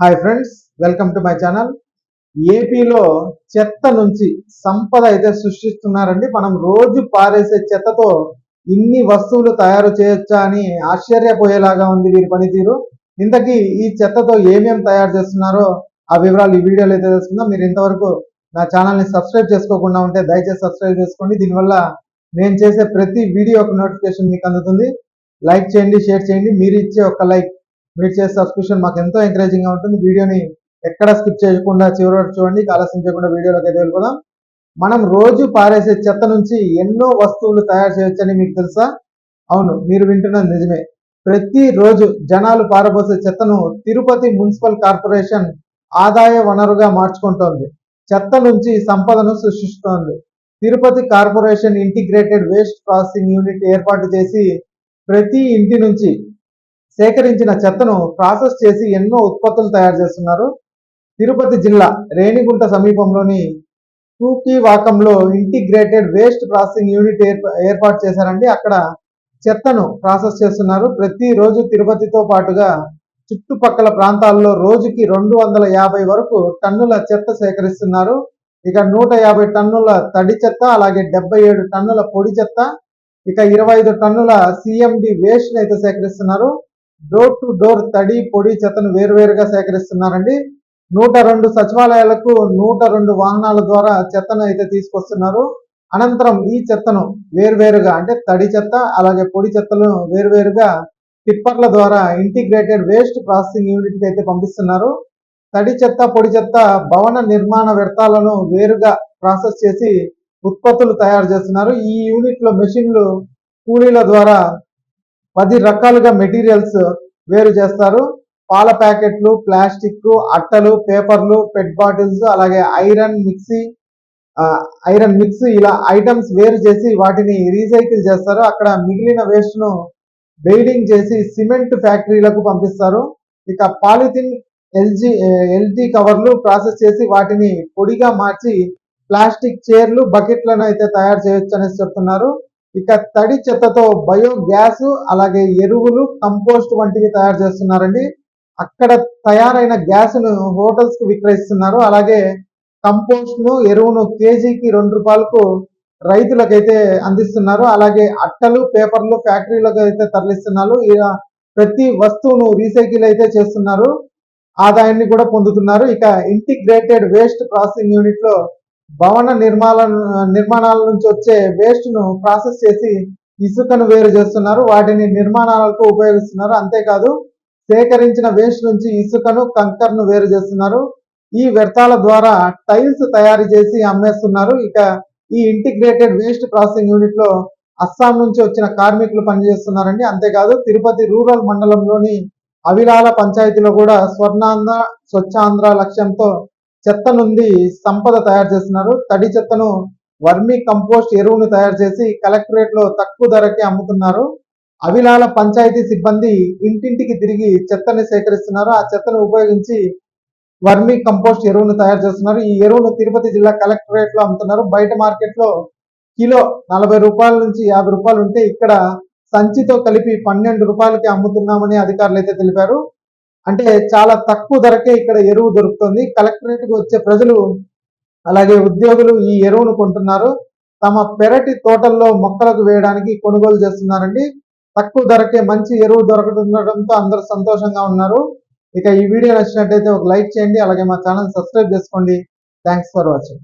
Hi friends welcome to my channel ఏపీలో చెత్త నుంచి సంపద అయితే సృష్టిస్తున్నారండి. మనం రోజు పారేసే చెత్తతో ఇన్ని వస్తువులు తయారు చేయొచ్చా అని ఆశ్చర్యపోయేలాగా ఉంది వీరి పనితీరు. ఇంతకీ ఈ చెత్తతో ఏమేమి తయారు చేస్తున్నారో ఆ వివరాలు ఈ వీడియోలో అయితే తెలుసుకుందాం. మీరు ఇంతవరకు నా ఛానల్ని సబ్స్క్రైబ్ చేసుకోకుండా ఉంటే దయచేసి సబ్స్క్రైబ్ చేసుకోండి. దీనివల్ల నేను చేసే ప్రతి వీడియో ఒక నోటిఫికేషన్ మీకు అందుతుంది. లైక్ చేయండి షేర్ చేయండి. మీరు ఇచ్చే ఒక లైక్ మీరు చేసే సబ్స్క్రిప్షన్ మాకు ఎంతో ఎంకరేజింగ్గా ఉంటుంది. వీడియోని ఎక్కడ స్కిప్ చేయకుండా చివరి వరకు చూడండి. ఆలస్యం చేయకుండా వీడియోలోకి అయితే వెళ్ళిపోదాం. మనం రోజు పారేసే చెత్త నుంచి ఎన్నో వస్తువులు తయారు చేయొచ్చని మీకు తెలుసా? అవును మీరు వింటున్నది నిజమే. ప్రతి రోజు జనాలు పారబోసే చెత్తను తిరుపతి మున్సిపల్ కార్పొరేషన్ ఆదాయ వనరుగా మార్చుకుంటోంది. చెత్త నుంచి సంపదను సృష్టిస్తోంది. Tirupati corporation integrated waste processing unit ఏర్పాటు చేసి ప్రతి ఇంటి నుంచి సేకరించిన చెత్తను ప్రాసెస్ చేసి ఎన్నో ఉత్పత్తులు తయారు చేస్తున్నారు. తిరుపతి జిల్లా రేణిగుంట సమీపంలోని వాకంలో ఇంటిగ్రేటెడ్ వేస్ట్ ప్రాసెసింగ్ యూనిట్ ఏర్పాటు చేశారండి. అక్కడ చెత్తను ప్రాసెస్ చేస్తున్నారు. ప్రతిరోజు తిరుపతితో పాటుగా చుట్టుపక్కల ప్రాంతాల్లో రోజుకి రెండు వందల యాభై వరకు టన్నుల చెత్త సేకరిస్తున్నారు. ఇక నూట యాభై టన్నుల తడి చెత్త అలాగే డెబ్బై ఏడు టన్నుల పొడి చెత్త ఇక ఇరవై ఐదు టన్నుల సిఎండి వేస్ట్ అయితే సేకరిస్తున్నారు. డోర్ టు డోర్ తడి పొడి చెత్తను వేరువేరుగా సేకరిస్తున్నారండి. నూట రెండు సచివాలయాలకు నూట రెండు వాహనాల ద్వారా చెత్తను అయితే తీసుకొస్తున్నారు. అనంతరం ఈ చెత్తను వేరువేరుగా అంటే తడి చెత్త అలాగే పొడి చెత్తను వేరువేరుగా టిప్పర్ల ద్వారా ఇంటిగ్రేటెడ్ వేస్ట్ ప్రాసెసింగ్ యూనిట్కి అయితే పంపిస్తున్నారు. తడి చెత్త పొడి చెత్త భవన నిర్మాణ వ్యర్థాలను వేరుగా ప్రాసెస్ చేసి ఉత్పత్తులు తయారు చేస్తున్నారు. ఈ యూనిట్లో మెషిన్లు కూలీల ద్వారా పది రకాలుగా మెటీరియల్స్ వేరు చేస్తారు. పాల ప్యాకెట్లు ప్లాస్టిక్ అట్టలు పేపర్లు పెట్ బాటిల్స్ అలాగే ఐరన్ మిక్సీ ఐరన్ మిక్స్ ఇలా ఐటమ్స్ వేరు చేసి వాటిని రీసైకిల్ చేస్తారు. అక్కడ మిగిలిన వేస్ట్ను బెయిడింగ్ చేసి సిమెంట్ ఫ్యాక్టరీలకు పంపిస్తారు. ఇక పాలిథిన్ ఎల్జీ ఎల్జీ కవర్లు ప్రాసెస్ చేసి వాటిని పొడిగా మార్చి ప్లాస్టిక్ చైర్లు బకెట్లను అయితే తయారు చేయొచ్చు అనేసి చెప్తున్నారు. ఇక తడి చెత్తతో బయో గ్యాస్ అలాగే ఎరువులు కంపోస్ట్ వంటివి తయారు చేస్తున్నారండి. అక్కడ తయారైన గ్యాస్ను హోటల్స్ విక్రయిస్తున్నారు. అలాగే కంపోస్ట్ను ఎరువును కేజీకి రెండు రూపాయలకు రైతులకైతే అందిస్తున్నారు. అలాగే అట్టలు పేపర్లు ఫ్యాక్టరీలకు అయితే తరలిస్తున్నారు. ఇలా ప్రతి వస్తువును రీసైకిల్ అయితే చేస్తున్నారు. ఆదాయాన్ని కూడా పొందుతున్నారు. ఇక ఇంటిగ్రేటెడ్ వేస్ట్ ప్రాసెసింగ్ యూనిట్లో భవన నిర్మాణ నిర్మాణాల నుంచి వచ్చే వేస్ట్ను ప్రాసెస్ చేసి ఇసుకను వేరు చేస్తున్నారు. వాటిని నిర్మాణాలకు ఉపయోగిస్తున్నారు. అంతేకాదు సేకరించిన వేస్ట్ నుంచి ఇసుకను కంకర్ను వేరు చేస్తున్నారు. ఈ వ్యర్థాల ద్వారా టైల్స్ తయారు చేసి అమ్మేస్తున్నారు. ఇక ఈ ఇంటిగ్రేటెడ్ వేస్ట్ ప్రాసెసింగ్ యూనిట్లో అస్సాం నుంచి వచ్చిన కార్మికులు పనిచేస్తున్నారండి. అంతేకాదు తిరుపతి రూరల్ మండలంలోని అవిలాల పంచాయతీలో కూడా స్వర్ణాంధ్ర స్వచ్ఛాంధ్ర లక్ష్యంతో చెత్త నుండి సంపద తయారు చేస్తున్నారు. తడి చెత్తను వర్మీ కంపోస్ట్ ఎరువును తయారు చేసి కలెక్టరేట్లో తక్కువ ధరకే అమ్ముతున్నారు. అవిలాల పంచాయతీ సిబ్బంది ఇంటింటికి తిరిగి చెత్తని సేకరిస్తున్నారు. ఆ చెత్తను ఉపయోగించి వర్మీ కంపోస్ట్ ఎరువును తయారు చేస్తున్నారు. ఈ ఎరువును తిరుపతి జిల్లా కలెక్టరేట్లో అమ్ముతున్నారు. బయట మార్కెట్లో కిలో నలభై రూపాయల నుంచి యాభై రూపాయలు ఉంటే ఇక్కడ సంచితో కలిపి పన్నెండు రూపాయలకి అమ్ముతున్నామని అధికారులు అయితే తెలిపారు. అంటే చాలా తక్కువ ధరకే ఇక్కడ ఎరువు దొరుకుతుంది. కలెక్టరేట్కి వచ్చే ప్రజలు అలాగే ఉద్యోగులు ఈ ఎరువును కొంటున్నారు. తమ పెరటి తోటల్లో మొక్కలకు వేయడానికి కొనుగోలు చేస్తున్నారండి. తక్కువ ధరకే మంచి ఎరువు దొరకటుండటంతో అందరూ సంతోషంగా ఉన్నారు. ఇక ఈ వీడియో నచ్చినట్టయితే ఒక లైక్ చేయండి. అలాగే మా ఛానల్ సబ్స్క్రైబ్ చేసుకోండి. Thanks for watching.